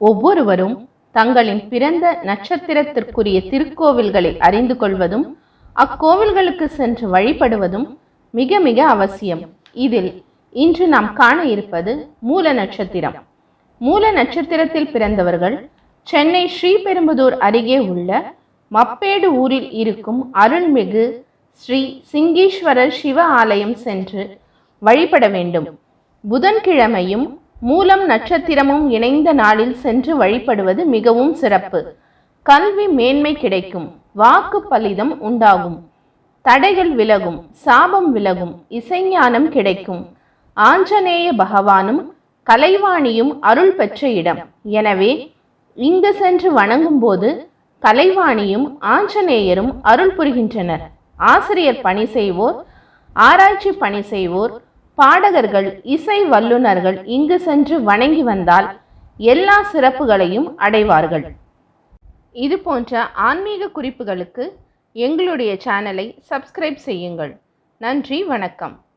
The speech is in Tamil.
ஒவ்வொருவரும் தங்களின் பிறந்த நட்சத்திரத்திற்குரிய திருக்கோவில்களை அறிந்து கொள்வதும் அக்கோவில்களுக்கு சென்று வழிபடுவதும் மிக மிக அவசியம். இதில் இன்று நாம் காண இருப்பது மூல நட்சத்திரம். மூல நட்சத்திரத்தில் பிறந்தவர்கள் சென்னை ஸ்ரீபெரும்புதூர் அருகே உள்ள மப்பேடு ஊரில் இருக்கும் அருள்மிகு ஸ்ரீ சிங்கீஸ்வரர் சிவ ஆலயம் சென்று வழிபட வேண்டும். புதன்கிழமையும் மூலம் நட்சத்திரமும் இணைந்த நாளில் சென்று வழிபடுவது மிகவும் சிறப்பு. கல்வி மேன்மை கிடைக்கும். வாக்கு பலிதம் உண்டாகும். தடைகள் விலகும். சாபம் விலகும். இசைஞானம் கிடைக்கும். ஆஞ்சநேய பகவானும் கலைவாணியும் அருள் பெற்ற இடம். எனவே இங்கு சென்று வணங்கும் போது கலைவாணியும் ஆஞ்சநேயரும் அருள் புரிகின்றனர். ஆசிரியர் பணி செய்வோர் ஆராய்ச்சி பணி செய்வோர் பாடகர்கள் இசை வல்லுநர்கள் இங்கு சென்று வணங்கி வந்தால் எல்லா சிறப்புகளையும் அடைவார்கள். இது போன்ற ஆன்மீக குறிப்புகளுக்கு எங்களுடைய சேனலை சப்ஸ்கிரைப் செய்யுங்கள். நன்றி வணக்கம்.